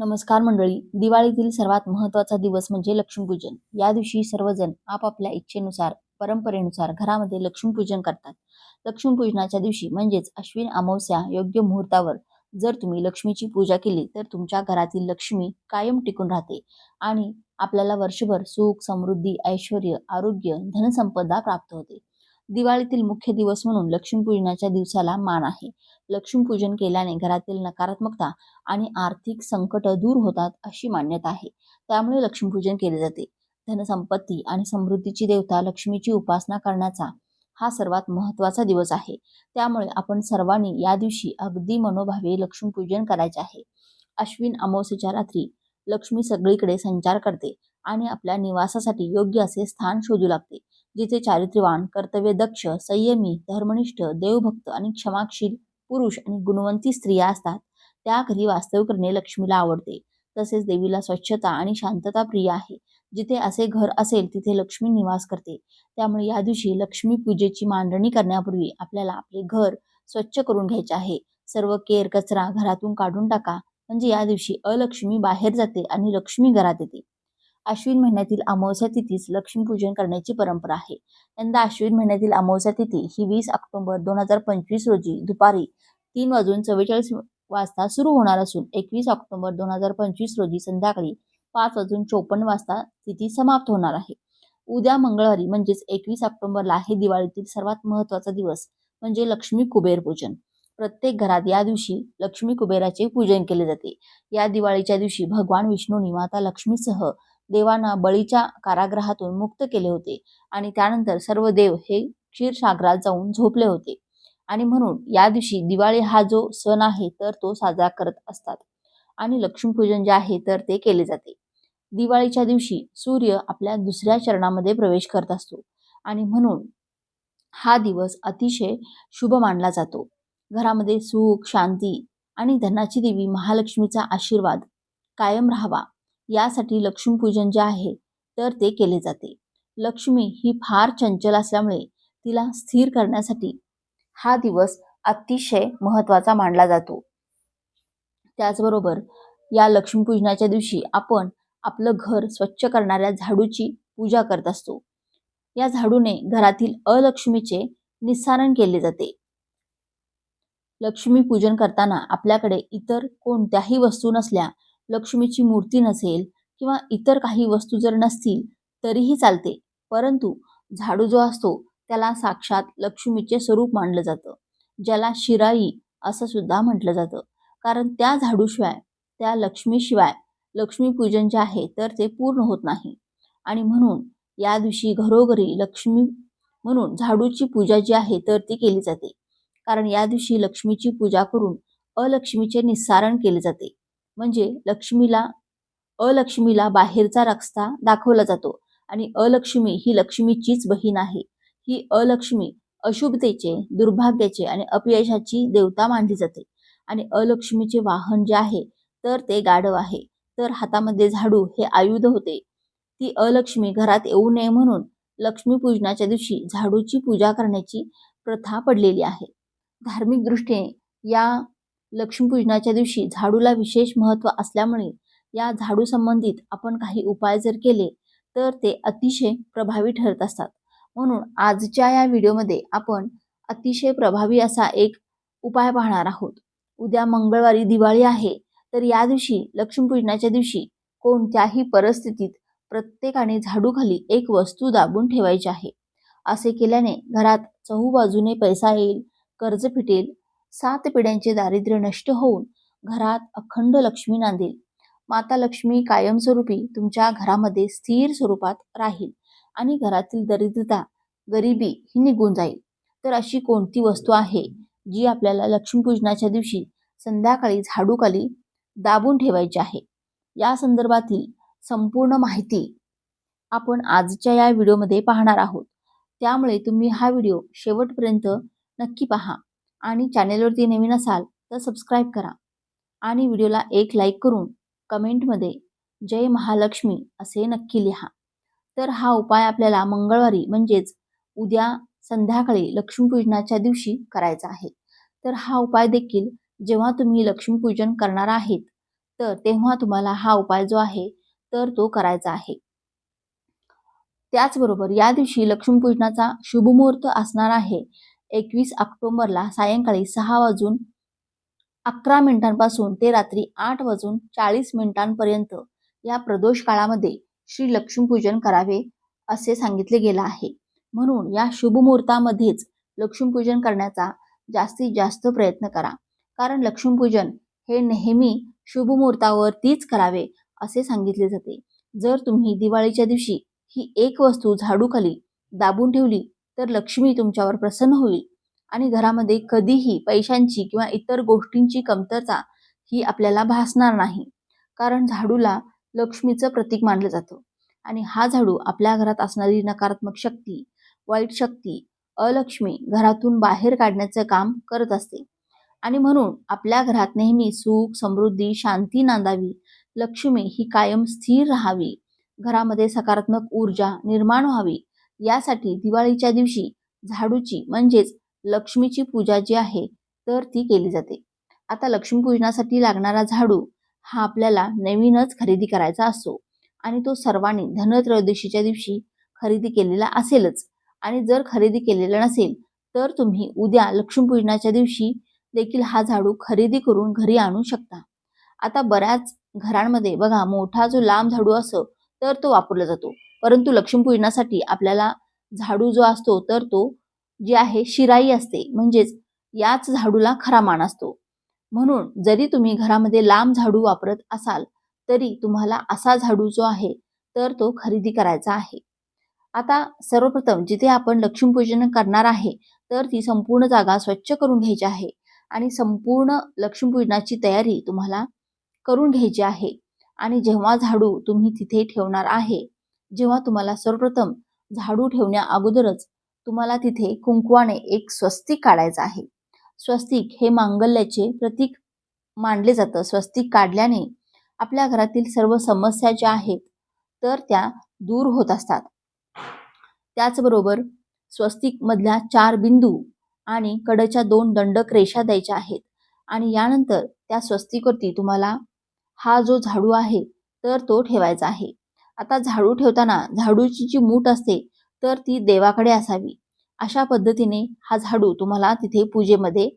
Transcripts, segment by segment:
नमस्कार मंडळी. दिवाळीतील सर्वात महत्त्वाचा दिवस म्हणजे लक्ष्मीपूजन. या दिवशी सर्वजण आपापल्या इच्छेनुसार परंपरेनुसार घरामध्ये लक्ष्मीपूजन करतात. लक्ष्मीपूजनाच्या दिवशी म्हणजेच अश्विन अमावस्या योग्य मुहूर्तावर जर तुम्ही लक्ष्मीची पूजा केली तर तुमच्या घरातील लक्ष्मी कायम टिकून राहते आणि आपल्याला वर्षभर सुख समृद्धी ऐश्वर आरोग्य धनसंपदा प्राप्त होते. दिवाळीतील मुख्य दिवस म्हणून लक्ष्मीपूजनाच्या दिवसाला मान आहे. लक्ष्मीपूजन केल्याने घरातील नकारात्मकता आणि आर्थिक संकट दूर होतात अशी मान्यता आहे. त्यामुळे लक्ष्मीपूजन केले जाते. धनसंपत्ती आणि समृद्धीची देवता लक्ष्मीची उपासना करण्याचा हा सर्वात महत्त्वाचा दिवस आहे. त्यामुळे आपण सर्वांनी या दिवशी अगदी मनोभावे लक्ष्मीपूजन करायचे आहे. अश्विन अमावस्येच्या रात्री लक्ष्मी सगळीकडे संचार करते आणि आपल्या निवासासाठी योग्य असे स्थान शोधू लागते. जिथे चारित्र्यवान कर्तव्यदक्ष संयमी धर्मनिष्ठ देवभक्त आणि क्षमाशील पुरुष आणि गुणवंती स्त्रिया असतात त्या घरी वास्तव्य करणे लक्ष्मीला आवडते. तसेच देवीला स्वच्छता आणि शांतता प्रिय आहे. जिथे असे घर असेल तिथे लक्ष्मी निवास करते. त्यामुळे या दिवशी लक्ष्मी पूजेची मांडणी करण्यापूर्वी आपल्याला आपले घर स्वच्छ करून घ्यायचे आहे. सर्व केर कचरा घरातून काढून टाका. म्हणजे या दिवशी अलक्ष्मी बाहेर जाते आणि लक्ष्मी घरात येते. आश्विन महिन्यातील अमावस्या तिथीस लक्ष्मीपूजन करण्याची परंपरा आहे. यंदा आश्विन महिन्यातील अमावस्या तिथी ही वीस ऑक्टोबर दोन हजार पंचवीस रोजी दुपारी तीन वाजून चव्वेचाळीस वाजता सुरू होणार असून एकवीस ऑक्टोबर दोन हजार पंचवीस रोजी संध्याकाळी पाच वाजून चोपन्न वाजता तिथी समाप्त होणार आहे. उद्या मंगळवारी म्हणजेच एकवीस ऑक्टोबरला हे दिवाळीतील सर्वात महत्त्वाचा दिवस म्हणजे लक्ष्मी कुबेर पूजन. प्रत्येक घरात या दिवशी लक्ष्मी कुबेराचे पूजन केले जाते. या दिवाळीच्या दिवशी भगवान विष्णूंनी माता लक्ष्मीसह देवांना बळीच्या कारागृहातून मुक्त केले होते आणि त्यानंतर सर्व देव हे क्षीरसागरात जाऊन झोपले होते. आणि म्हणून या दिवशी दिवाळी हा जो सण आहे तर तो साजरा करत असतात. आणि लक्ष्मीपूजन जे आहे तर ते केले जाते. दिवाळीच्या दिवशी सूर्य आपल्या दुसऱ्या चरणामध्ये प्रवेश करत असतो आणि म्हणून हा दिवस अतिशय शुभ मानला जातो. घरामध्ये सुख शांती आणि धनाची देवी महालक्ष्मीचा आशीर्वाद कायम राहावा. यासाठी लक्ष्मीपूजन जे आहे तर ते केले जाते. लक्ष्मी ही फार चंचल असल्यामुळे तिला स्थिर करण्यासाठी हा दिवस अतिशय महत्त्वाचा मानला जातो. त्याचबरोबर या लक्ष्मीपूजनाच्या दिवशी आपण आपलं घर स्वच्छ करणाऱ्या झाडूची पूजा करत असतो. या झाडूने घरातील अलक्ष्मीचे निस्सारण केले जाते. लक्ष्मी पूजन करताना आपल्याकडे इतर कोणत्याही वस्तू नसल्या लक्ष्मीची मूर्ती नसेल किंवा इतर काही वस्तू जर नसतील तरीही चालते. परंतु झाडू जो असतो त्याला साक्षात लक्ष्मीचे स्वरूप मानलं जातं. ज्याला शिराई असं सुद्धा म्हटलं जातं. कारण त्या झाडूशिवाय त्या लक्ष्मीशिवाय लक्ष्मीपूजन जे आहे तर ते पूर्ण होत नाही. आणि म्हणून या दिवशी घरोघरी लक्ष्मी म्हणून झाडूची पूजा जी आहे तर ती केली जाते. कारण या दिवशी लक्ष्मीची पूजा करून अलक्ष्मीचे निस्सारण केले जाते. म्हणजे लक्ष्मीला अलक्ष्मीला बाहेरचा रस्ता दाखवला जातो. आणि अलक्ष्मी ही लक्ष्मीचीच बहीण आहे. ही अलक्ष्मी अशुभतेचे दुर्भाग्याचे आणि अपयशाची देवता मानली जाते. आणि अलक्ष्मीचे वाहन जे आहे तर ते गाढव आहे. तर हातामध्ये झाडू हे आयुध होते. ती अलक्ष्मी घरात येऊ नये म्हणून लक्ष्मीपूजनाच्या दिवशी झाडूची पूजा करण्याची प्रथा पडलेली आहे. धार्मिक दृष्टीने या लक्ष्मीपूजनाच्या दिवशी झाडूला विशेष महत्त्व असल्यामुळे या झाडू संबंधित आपण काही उपाय जर केले तर ते अतिशय प्रभावी ठरत असतात. म्हणून आजच्या या व्हिडिओमध्ये आपण अतिशय प्रभावी असा एक उपाय पाहणार आहोत. उद्या मंगळवारी दिवाळी आहे तर या दिवशी लक्ष्मीपूजनाच्या दिवशी कोणत्याही परिस्थितीत प्रत्येकाने झाडूखाली एक वस्तू दाबून ठेवायची आहे. असे केल्याने घरात चहूबाजूने पैसा येईल कर्ज फिटेल सात पिढ्यांचे दारिद्र्य नष्ट होऊन घरात अखंड लक्ष्मी नांदेल. माता लक्ष्मी कायमस्वरूपी तुमच्या घरामध्ये स्थिर स्वरूपात राहील आणि घरातील दरिद्रता गरिबी ही निघून जाईल. तर अशी कोणती वस्तू आहे जी आपल्याला लक्ष्मीपूजनाच्या दिवशी संध्याकाळी झाडूखाली दाबून ठेवायची आहे? या संदर्भातील संपूर्ण माहिती आपण आजच्या या व्हिडिओमध्ये पाहणार आहोत. त्यामुळे तुम्ही हा व्हिडिओ शेवटपर्यंत नक्की पहा. आणि चॅनेलवरती नवीन असाल तर सबस्क्राईब करा. आणि व्हिडिओला एक लाईक करून कमेंटमध्ये जय महालक्ष्मी असे नक्की लिहा. तर हा उपाय आपल्याला मंगळवारी म्हणजेच उद्या संध्याकाळी लक्ष्मीपूजनाच्या दिवशी करायचा आहे. तर हा उपाय देखील जेव्हा तुम्ही लक्ष्मीपूजन करणार आहेत तर तेव्हा तुम्हाला हा उपाय जो आहे तर तो करायचा आहे. त्याचबरोबर या दिवशी लक्ष्मीपूजनाचा शुभमुहूर्त असणार आहे. एकवीस ऑक्टोबरला सायंकाळी सहा वाजून अकरा मिनिटांपासून ते रात्री आठ वाजून चाळीस मिनिटांपर्यंत या प्रदोष काळामध्ये श्री लक्ष्मीपूजन करावे असे सांगितले गेलं आहे. म्हणून या शुभमुहूर्तामध्येच लक्ष्मीपूजन करण्याचा जास्तीत जास्त प्रयत्न करा. कारण लक्ष्मीपूजन हे नेहमी शुभमुहूर्तावरतीच करावे असे सांगितले जाते. जर तुम्ही दिवाळीच्या दिवशी ही एक वस्तू झाडूखाली दाबून ठेवली तर लक्ष्मी तुमच्यावर प्रसन्न होईल. आणि घरामध्ये कधीही पैशांची किंवा इतर गोष्टींची कमतरता ही आपल्याला भासणार नाही. कारण झाडूला लक्ष्मीचं प्रतीक मानलं जातं. आणि हा झाडू आपल्या घरात असणारी नकारात्मक शक्ती वाईट शक्ती अलक्ष्मी घरातून बाहेर काढण्याचं काम करत असते. आणि म्हणून आपल्या घरात नेहमी सुख समृद्धी शांती नांदावी. लक्ष्मी ही कायम स्थिर राहावी. घरामध्ये सकारात्मक ऊर्जा निर्माण व्हावी. यासाठी दिवाळीच्या दिवशी झाडूची म्हणजेच लक्ष्मीची पूजा जी आहे तर ती केली जाते. आता लक्ष्मीपूजनासाठी लागणारा झाडू हा आपल्याला नवीनच खरेदी करायचा असतो आणि तो सर्वांनी धनत्रयोदशीच्या दिवशी खरेदी केलेला असेलच. आणि जर खरेदी केलेला नसेल तर तुम्ही उद्या लक्ष्मीपूजनाच्या दिवशी देखील हा झाडू खरेदी करून घरी आणू शकता. आता बऱ्याच घरांमध्ये बघा मोठा जो लांब झाडू असो तर तो वापरला जातो. परंतु लक्ष्मीपूजनासाठी आपल्याला झाडू जो असतो तर तो जे आहे शिराई असते. म्हणजेच याच झाडूला खरा मान असतो. म्हणून जरी तुम्ही घरामध्ये लांब झाडू वापरत असाल तरी तुम्हाला असा झाडू जो आहे तर तो खरेदी करायचा आहे. आता सर्वप्रथम जिथे आपण लक्ष्मीपूजन करणार आहे तर ती संपूर्ण जागा स्वच्छ करून घ्यायची आहे आणि संपूर्ण लक्ष्मीपूजनाची तयारी तुम्हाला करून घ्यायची आहे. आणि जेव्हा झाडू तुम्ही तिथे ठेवणार आहे जेव्हा तुम्हाला सर्वप्रथम झाडू ठेवण्या अगोदरच तुम्हाला तिथे कुंकवाने एक स्वस्तिक काढायचं आहे. स्वस्तिक हे मांगल्याचे प्रतीक मानले जातं. स्वस्तिक काढल्याने आपल्या घरातील सर्व समस्या ज्या आहेत तर त्या दूर होत असतात. त्याचबरोबर स्वस्तिक मधल्या चार बिंदू आणि कडच्या दोन दंडक रेषा द्यायच्या आहेत आणि यानंतर त्या स्वस्तिकवरती तुम्हाला हा जो झाडू आहे तर तो ठेवायचा आहे. आता झाडू ठेवताना झाडूची जी मूठ असते तर ती देवाकडे असावी. अशा पद्धतीने हा झाडू तुम्हाला तिथे पूजेमध्ये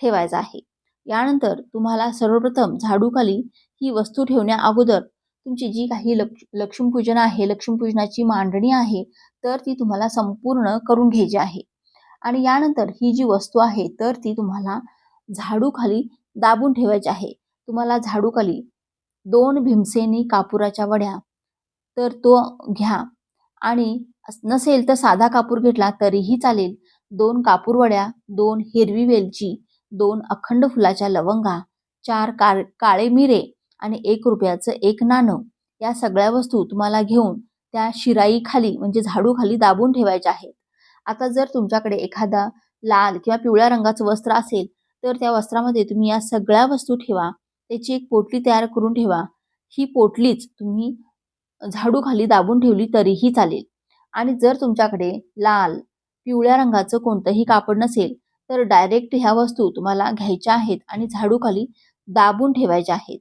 ठेवायचा आहे. यानंतर तुम्हाला सर्वप्रथम झाडूखाली ही वस्तू ठेवण्या अगोदर तुमची जी काही लक्ष लक्ष्मीपूजन आहे लक्ष्मीपूजनाची मांडणी आहे तर ती तुम्हाला संपूर्ण करून घ्यायची आहे. आणि यानंतर ही जी वस्तू आहे तर ती तुम्हाला झाडूखाली दाबून ठेवायची आहे. तुम्हाला झाडूखाली दोन भीमसेनी कापुराच्या वड्या तर तो घ्या. आणि नसेल तर साधा कापूर घेतला तरीही चालेल. दोन कापूरवड्या दोन हिरवी वेलची दोन अखंड फुलाच्या लवंगा चार का काळे मिरे आणि एक रुपयाचं एक नाणं. या सगळ्या वस्तू तुम्हाला घेऊन त्या शिराईखाली म्हणजे झाडूखाली दाबून ठेवायच्या आहेत. आता जर तुमच्याकडे एखादा लाल किंवा पिवळ्या रंगाचं वस्त्र असेल तर त्या वस्त्रामध्ये तुम्ही या सगळ्या वस्तू ठेवा. त्याची एक पोटली तयार करून ठेवा. ही पोटलीच तुम्ही झाडू खाली दाबून ठेवली तरीही चालेल. आणि जर तुमच्याकडे लाल पिवळ्या रंगाचं कोणतंही कापड नसेल तर डायरेक्ट ह्या वस्तू तुम्हाला घ्यायच्या आहेत आणि झाडूखाली दाबून ठेवायच्या आहेत.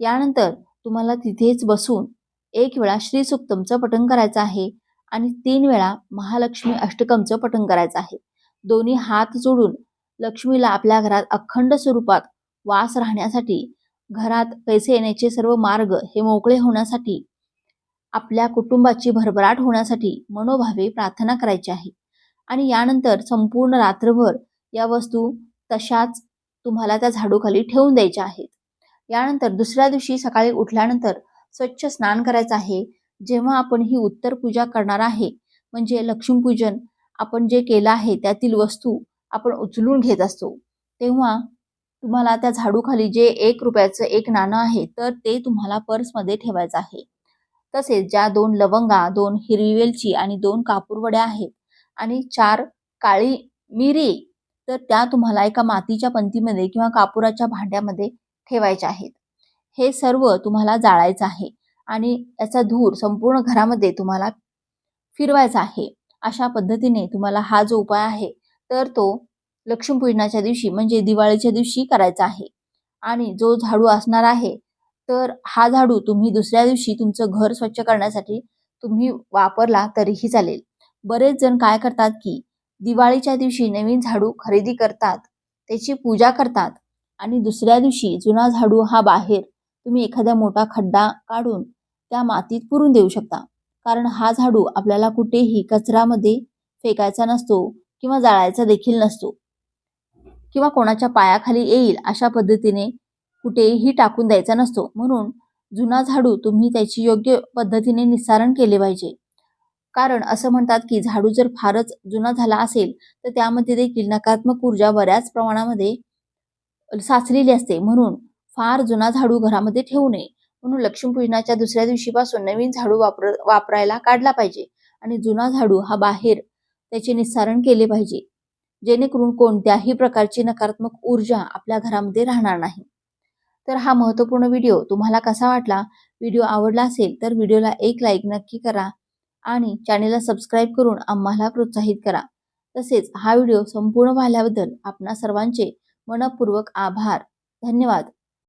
यानंतर तुम्हाला तिथेच बसून एक वेळा श्री सुक्तमचं पठण करायचं आहे आणि तीन वेळा महालक्ष्मी अष्टकमचं पठण करायचं आहे. दोन्ही हात जोडून लक्ष्मीला आपल्या घरात अखंड स्वरूपात वास राहण्यासाठी घरात पैसे येण्याचे सर्व मार्ग हे मोकळे होण्यासाठी आपल्या कुटुंबाची भरभराट होण्यासाठी मनोभावे प्रार्थना करायची आहे. आणि यानंतर संपूर्ण रात्रभर या वस्तू तशाच तुम्हाला त्या झाडूखाली ठेवून द्यायच्या आहेत. यानंतर दुसऱ्या दिवशी सकाळी उठल्यानंतर स्वच्छ स्नान करायचं आहे. जेव्हा आपण ही उत्तर पूजा करणार आहे म्हणजे लक्ष्मीपूजन आपण जे केलं आहे त्यातील वस्तू आपण उचलून घेत असतो. तेव्हा तुम्हाला त्या झाडूखाली जे एक रुपयाचं एक नाणं आहे तर ते तुम्हाला पर्समध्ये ठेवायचं आहे. तसेच ज्या दोन लवंगा दोन हिरवी वेलची आणि दोन कापूरवड्या आहेत आणि चार काळी मिरी तर त्या तुम्हाला एका मातीच्या पंतीमध्ये किंवा कापुराच्या भांड्यामध्ये ठेवायच्या आहेत. हे सर्व तुम्हाला जाळायचं आहे आणि याचा धूर संपूर्ण घरामध्ये तुम्हाला फिरवायचा आहे. अशा पद्धतीने तुम्हाला हा जो उपाय आहे तर तो लक्ष्मीपूजनाच्या दिवशी म्हणजे दिवाळीच्या दिवशी करायचा आहे. आणि जो झाडू असणार आहे तर हा झाडू तुम्ही दुसऱ्या दिवशी तुमचं घर स्वच्छ करण्यासाठी तुम्ही वापरला तरीही चालेल. बरेच जण काय करतात की दिवाळीच्या दिवशी नवीन झाडू खरेदी करतात त्याची पूजा करतात आणि दुसऱ्या दिवशी जुना झाडू हा बाहेर तुम्ही एखादा मोठा खड्डा काढून त्या मातीत पुरून देऊ शकता. कारण हा झाडू आपल्याला कुठेही कचऱ्यामध्ये फेकायचा नसतो किंवा जाळायचा देखील नसतो. किंवा कोणाच्या पायाखाली येईल अशा पद्धतीने कुठेही टाकून द्यायचा नसतो. म्हणून जुना झाडू तुम्ही त्याची योग्य पद्धतीने निस्सारण केले पाहिजे. कारण असं म्हणतात की झाडू जर फारच जुना झाला असेल तर त्यामध्ये देखील नकारात्मक ऊर्जा बऱ्याच प्रमाणामध्ये साचलेली असते. म्हणून फार जुना झाडू घरामध्ये ठेवू नये. म्हणून लक्ष्मीपूजनाच्या दुसऱ्या दिवशीपासून नवीन झाडू वापर वापरायला काढला पाहिजे. आणि जुना झाडू हा बाहेर त्याचे निस्सारण केले पाहिजे. जेणेकरून कोणत्याही प्रकारची नकारात्मक ऊर्जा आपल्या घरामध्ये राहणार नाही. तर हा महत्त्वपूर्ण व्हिडिओ तुम्हाला कसा वाटला? व्हिडिओ आवडला असेल तर व्हिडिओला एक लाईक नक्की करा आणि चॅनेलला सबस्क्राईब करून आम्हाला प्रोत्साहित करा. तसेच हा व्हिडिओ संपूर्ण पाहिल्याबद्दल आपणा सर्वांचे मनपूर्वक आभार. धन्यवाद.